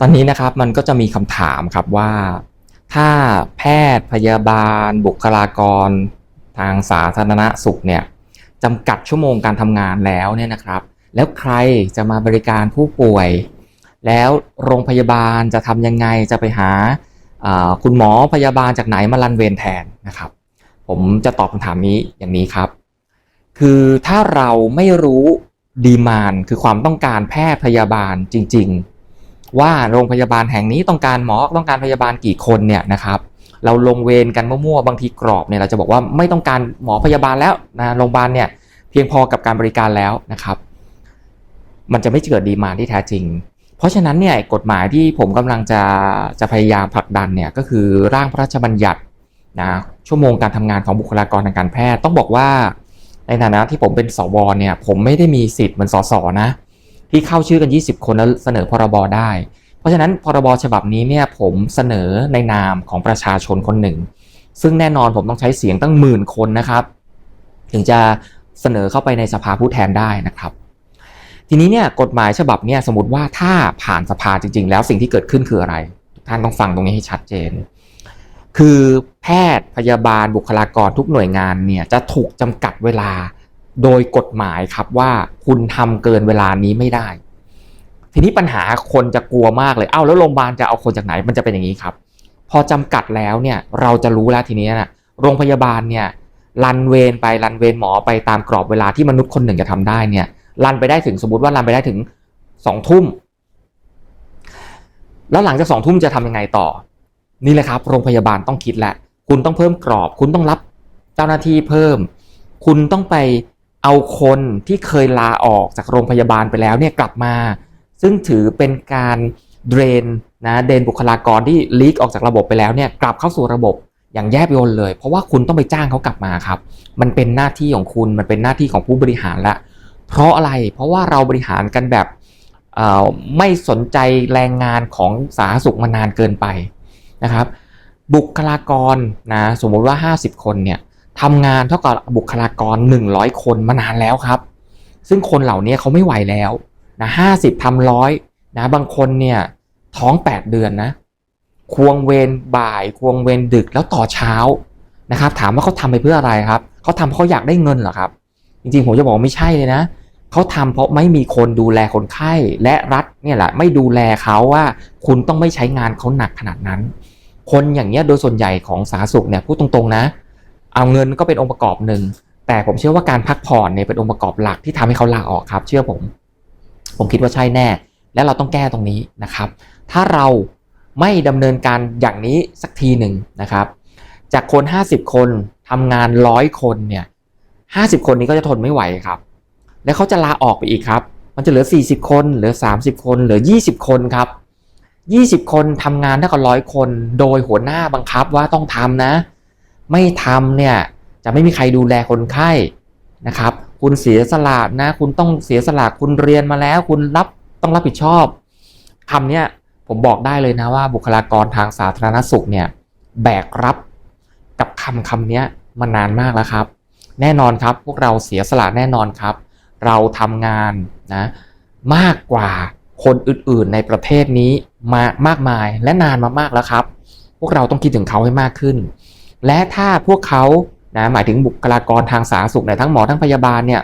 ตอนนี้นะครับมันก็จะมีคำถามครับว่า ถ้าแพทย์พยาบาล บุคลากร ทางสาธารณสุขเนี่ยจำกัดชั่วโมงการทำงานแล้วเนี่ยนะครับ แล้วใครจะมาบริการผู้ป่วย แล้วโรงพยาบาลจะทำยังไงจะไปหาาคุณหมอพยาบาลจากไหนมารันเวรแทนนะครับ ผมจะตอบคำถามนี้อย่างนี้ครับ คือถ้าเราไม่รู้ดีมานคือความต้องการแพทย์พยาบาลจริง ๆ ว่าโรงพยาบาลแห่งนี้ต้องการหมอต้องการพยาบาลกี่คนเนี่ยนะครับเราลงเวรกันมั่วๆบางทีกรอบเนี่ยเราจะบอกว่าไม่ต้องการหมอพยาบาลแล้วนะโรงพยาบาลเนี่ยเพียงพอกับการบริการแล้วนะครับ มันจะไม่เกิดดีมาที่แท้จริง เพราะฉะนั้นเนี่ยกฎหมายที่ผมกำลังจะจะพยายามผลักดันเนี่ยก็คือร่างพระราชบัญญัตินะชั่วโมงการทำงานของบุคลากรทางการแพทย์ ต้องบอกว่าในฐานะที่ผมเป็นสวเนี่ยผมไม่ได้มีสิทธิ์เหมือนสสนะ ที่เข้าชื่อกัน 20 คนแล้วเสนอพรบได้ เพราะฉะนั้นพรบฉบับนี้เนี่ยผมเสนอในนามของประชาชนคนหนึ่ง ซึ่งแน่นอนผมต้องใช้เสียงตั้งหมื่นคนนะครับ ถึงจะเสนอเข้าไปในสภาผู้แทนได้นะครับ ทีนี้เนี่ยกฎหมายฉบับเนี่ยสมมติว่าถ้าผ่านสภาจริง ๆ แล้วสิ่งที่เกิดขึ้นคืออะไรทุกท่านต้องฟังตรงนี้ให้ชัดเจน คือแพทย์พยาบาลบุคลากรทุกหน่วยงานเนี่ยจะถูกจำกัดเวลา โดยกฎหมายครับว่าคุณทำเกินเวลานี้ไม่ได้ ทีนี้ปัญหาคนจะกลัวมากเลยเอ้าแล้วโรงพยาบาลจะเอาคนจากไหนมันจะเป็นอย่างนี้ครับ พอจำกัดแล้วเนี่ยเราจะรู้แล้วทีนี้นะโรงพยาบาลเนี่ยรันเวรไปรันเวรหมอไปตามกรอบเวลาที่มนุษย์คนหนึ่งจะทำได้เนี่ยรันไปได้ถึงสมมติว่ารันไปได้ถึงสองทุ่มแล้วหลังจากสองทุ่มจะทำยังไงต่อ นี่แหละครับ โรงพยาบาลต้องคิดแล้วคุณต้องเพิ่มกรอบ คุณต้องรับเจ้าหน้าที่เพิ่ม คุณต้องไป เอาคนที่เคยลาออกจากโรงพยาบาลไปแล้วเนี่ยกลับมา ซึ่งถือเป็นการเดรนนะเดนบุคลากรที่ลีกออกจากระบบไปแล้วเนี่ยกลับเข้าสู่ระบบอย่างแยบยลเลย เพราะว่าคุณต้องไปจ้างเขากลับมาครับ มันเป็นหน้าที่ของคุณมันเป็นหน้าที่ของผู้บริหารละ เพราะอะไรเพราะว่าเราบริหารกันแบบอ่อไม่สนใจแรงงานของสาธารณสุขมานานเกินไปนะครับ บุคลากรนะสมมติว่า 50 คนเนี่ย ทำงานเท่ากับบุคลากร 100 คนมานานแล้วครับ ซึ่งคนเหล่านี้เขาไม่ไหวแล้วนะ50ทำร้อยนะบางคนเนี่ยท้อง 8 เดือนนะควงเวรบ่ายควงเวรดึกแล้วต่อเช้านะครับ ถามว่าเขาทำไปเพื่ออะไรครับเขาทำเพราะเขาอยากได้เงินเหรอครับ จริงๆผมจะบอกไม่ใช่เลยนะเขาทำเพราะไม่มีคนดูแลคนไข้และรัฐเนี่ยแหละไม่ดูแลเขาว่า คุณต้องไม่ใช้งานเขาหนักขนาดนั้น คนอย่างเงี้ยโดยส่วนใหญ่ของสาธารณสุขเนี่ยพูดตรงๆนะ เอาเงินก็เป็นองค์ประกอบหนึ่ง แต่ผมเชื่อว่าการพักผ่อนเนี่ยเป็นองค์ประกอบหลักที่ทำให้เขาลาออกครับ เชื่อผม ผมคิดว่าใช่แน่ และเราต้องแก้ตรงนี้นะครับ ถ้าเราไม่ดำเนินการอย่างนี้สักทีหนึ่งนะครับ จากคน 50 คนทำงานร้อยคนเนี่ย50คนนี้ก็จะทนไม่ไหวครับ แล้วเขาจะลาออกไปอีกครับ มันจะเหลือ 40 คน เหลือ 30 คน เหลือ 20 คนครับ 20 คนทำงานเท่ากับร้อยคน โดยหัวหน้าบังคับว่าต้องทำนะ ไม่ทำเนี่ยจะไม่มีใครดูแลคนไข้นะครับ คุณเสียสละนะ คุณต้องเสียสละคุณเรียนมาแล้ว คุณรับต้องรับผิดชอบคำเนี้ยผมบอกได้เลยนะว่าบุคลากรทางสาธารณสุขเนี่ยแบกรับกับคำคำนี้มานานมากแล้วครับ แน่นอนครับพวกเราเสียสละแน่นอนครับ เราทำงานนะมากกว่าคนอื่นๆในประเทศนี้มามากมายและนานมามากแล้วครับ พวกเราต้องคิดถึงเขาให้มากขึ้น และถ้าพวกเขานะหมายถึงบุคลากรทางสาธารณสุขเนี่ยทั้งหมอทั้งพยาบาลเนี่ย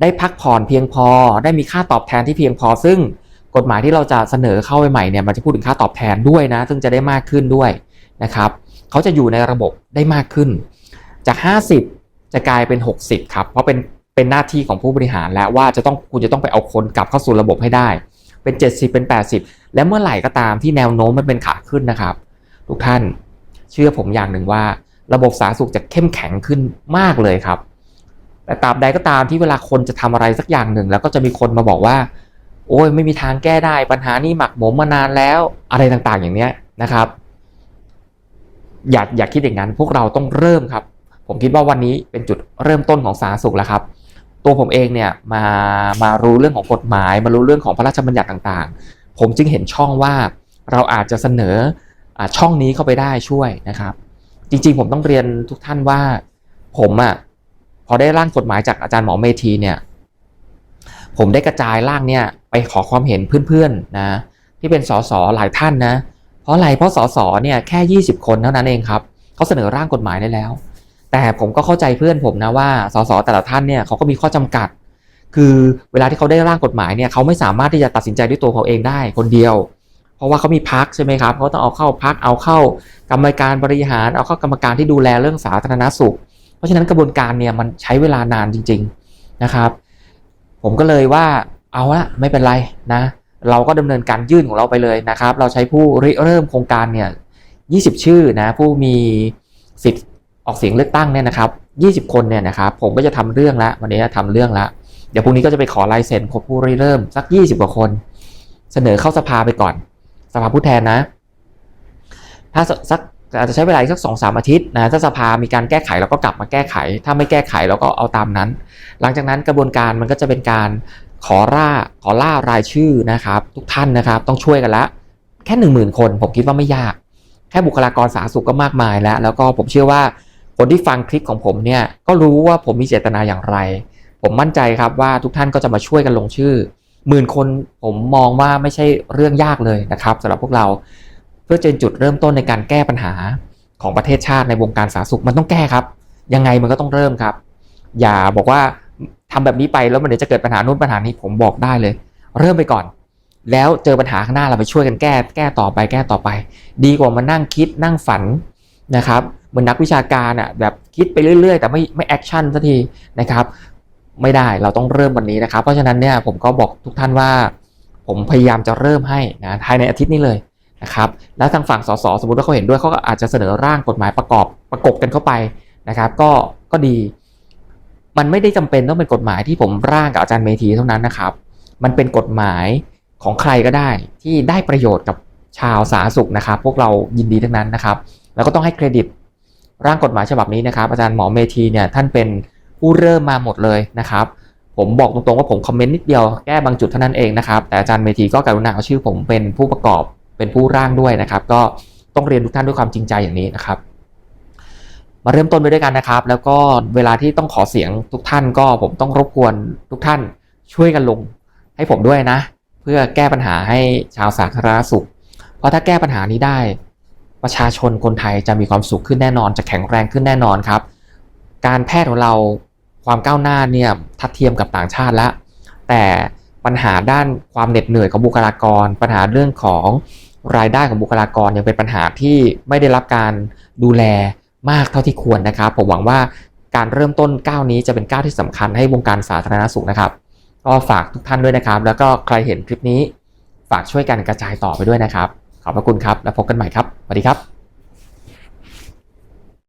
ได้พักผ่อนเพียงพอ ได้มีค่าตอบแทนที่เพียงพอ ซึ่งกฎหมายที่เราจะเสนอเข้าไปใหม่เนี่ยมันจะพูดถึงค่าตอบแทนด้วยนะ ซึ่งจะได้มากขึ้นด้วยนะครับเขาจะอยู่ในระบบได้มากขึ้น จาก 50 จะกลายเป็น 60 ครับ เพราะเป็นเป็นหน้าที่ของผู้บริหารแล้วว่าจะต้องคุณจะต้องไปเอาคนกลับเข้าสู่ระบบให้ได้ เป็น 70 เป็น 80 และเมื่อไหร่ก็ตามที่แนวโน้มมันเป็นขาขึ้นนะครับ ทุกท่าน เชื่อผมอย่างหนึ่งว่า ระบบสาธารณสุขจะเข้มแข็งขึ้นมากเลยครับ แต่ตราบใดก็ตามที่เวลาคนจะทำอะไรสักอย่างหนึ่ง แล้วก็จะมีคนมาบอกว่า โอ้ยไม่มีทางแก้ได้ปัญหานี้หมักหมมมานานแล้วอะไรต่างๆ อย่างเนี้ยนะครับ อย่าอย่าคิดอย่างนั้นพวกเราต้องเริ่มครับ ผมคิดว่าวันนี้เป็นจุดเริ่มต้นของสาธารณสุขแล้วครับตัวผมเองเนี่ยมามารู้เรื่องของกฎหมาย มารู้เรื่องของพระราชบัญญัติต่างๆ ผมจึงเห็นช่องว่าเราอาจจะเสนอ ช่องนี้เข้าไปได้ช่วยนะครับ จริงๆ ผมต้องเรียนทุกท่านว่า ผมอะ่ะพอได้ร่างกฎหมายจากอาจารย์หมอเมธีเนี่ย ผมได้กระจายร่างเนี่ยไปขอความเห็นเพื่อนๆนะที่เป็นสสหลายท่านนะ เพราะอะไรเพราะสสเนี่ยแค่ 20 คนเท่านั้นเองครับเขาเสนอร่างกฎหมายได้แล้ว แต่ผมก็เข้าใจเพื่อนผมนะว่าสสแต่ละท่านเนี่ยเขาก็มีข้อจำกัด คือเวลาที่เขาได้ร่างกฎหมายเนี่ยเขาไม่สามารถที่จะตัดสินใจด้วยตัวเขาเองได้คนเดียว เพราะว่าเขามีพักใช่ไหมครับเขาต้องเอาเข้าพักเอาเข้ากรรมการบริหาร เอาเข้ากรรมการที่ดูแลเรื่องสาธารณสุข เพราะฉะนั้นกระบวนการเนี่ยมันใช้เวลานานจริง ๆนะครับ ผมก็เลยว่าเอาละไม่เป็นไรนะ เราก็ดำเนินการยื่นของเราไปเลยนะครับ เราใช้ผู้ริเริ่มโครงการเนี่ย20 ชื่อนะผู้มีสิทธิ์ออกเสียงเลือกตั้งเนี่ยนะครับ20 คนเนี่ยนะครับผมก็จะทำเรื่องละวันนี้จะทำเรื่องละเดี๋ยวพรุ่งนี้ก็จะไปขอลายเซ็นของผู้ริเริ่มสัก 20 กว่าคน เสนอเข้าสภาไปก่อน สภาผู้แทนนะ ถ้าสักอาจจะใช้เวลาสักสองสามอาทิตย์นะถ้าสภามีการแก้ไขเราก็กลับมาแก้ไข ถ้าไม่แก้ไขเราก็เอาตามนั้น หลังจากนั้นกระบวนการมันก็จะเป็นการขอร่าขอล่ารายชื่อนะครับ ทุกท่านนะครับ ต้องช่วยกันละแค่หนึ่งหมื่นคนผมคิดว่าไม่ยาก แค่บุคลากรสาธารณสุขก็มากมายแล้ว แล้วก็ผมเชื่อว่าคนที่ฟังคลิปของผมเนี่ยก็รู้ว่าผมมีเจตนาอย่างไร ผมมั่นใจครับว่าทุกท่านก็จะมาช่วยกันลงชื่อ หมื่นคนผมมองว่าไม่ใช่เรื่องยากเลยนะครับสำหรับพวกเราเพื่อเป็นจุดเริ่มต้นในการแก้ปัญหาของประเทศชาติในวงการสาธารณสุขมันต้องแก้ครับ ยังไงมันก็ต้องเริ่มครับ อย่าบอกว่าทำแบบนี้ไปแล้วมันเดี๋ยวจะเกิดปัญหานู้นปัญหานี้ผมบอกได้เลย เริ่มไปก่อน แล้วเจอปัญหาข้างหน้าเราไปช่วยกันแก้ แก้ต่อไปแก้ต่อไป ดีกว่ามานั่งคิดนั่งฝันนะครับเหมือนนักวิชาการอะแบบคิดไปเรื่อย ๆ แต่ไม่ไม่แอคชั่นสักทีนะครับ ไม่ได้เราต้องเริ่มวันนี้นะครับ เพราะฉะนั้นเนี่ยผมก็บอกทุกท่านว่า ผมพยายามจะเริ่มให้นะภายในอาทิตย์นี้เลยนะครับแล้วทางฝั่งสสสมมติว่าเขาเห็นด้วยเขาก็อาจจะเสนอร่างกฎหมายประกอบประกบกันเข้าไปนะครับ ก็ก็ดี มันไม่ได้จำเป็นต้องเป็นกฎหมายที่ผมร่างกับอาจารย์เมธีเท่านั้นนะครับ มันเป็นกฎหมายของใครก็ได้ที่ได้ประโยชน์กับชาวสาธารณสุขนะครับ พวกเรายินดีทั้งนั้นนะครับ แล้วก็ต้องให้เครดิตร่างกฎหมายฉบับนี้นะครับ อาจารย์หมอเมธีเนี่ยท่านเป็น ผู้เริ่มมาหมดเลยนะครับ ผมบอกตรงๆว่าผมคอมเมนต์นิดเดียวแก้บางจุดเท่านั้นเองนะครับแต่อาจารย์เมธีก็กรุณาเอาชื่อผมเป็นผู้ประกอบเป็นผู้ร่างด้วยนะครับ ก็ต้องเรียนทุกท่านด้วยความจริงใจอย่างนี้นะครับ มาเริ่มต้นไปด้วยกันนะครับ แล้วก็เวลาที่ต้องขอเสียงทุกท่านก็ผมต้องรบกวนทุกท่านช่วยกันลงให้ผมด้วยนะ เพื่อแก้ปัญหาให้ชาวสาธารณสุข เพราะถ้าแก้ปัญหานี้ได้ ประชาชนคนไทยจะมีความสุขขึ้นแน่นอน จะแข็งแรงขึ้นแน่นอนครับ การแพทย์ของเรา ความก้าวหน้าเนี่ยทัดเทียมกับต่างชาติแล้วแต่ปัญหาด้านความเหน็ดเหนื่อยของบุคลากร ปัญหาเรื่องของรายได้ของบุคลากรยังเป็นปัญหาที่ไม่ได้รับการดูแลมากเท่าที่ควรนะครับ ผมหวังว่าการเริ่มต้นก้าวนี้จะเป็นก้าวที่สำคัญให้วงการสาธารณสุขนะครับก็ฝากทุกท่านด้วยนะครับ แล้วก็ใครเห็นคลิปนี้ ฝากช่วยกันกระจายต่อไปด้วยนะครับ ขอบพระคุณครับ แล้วพบกันใหม่ครับสวัสดีครับ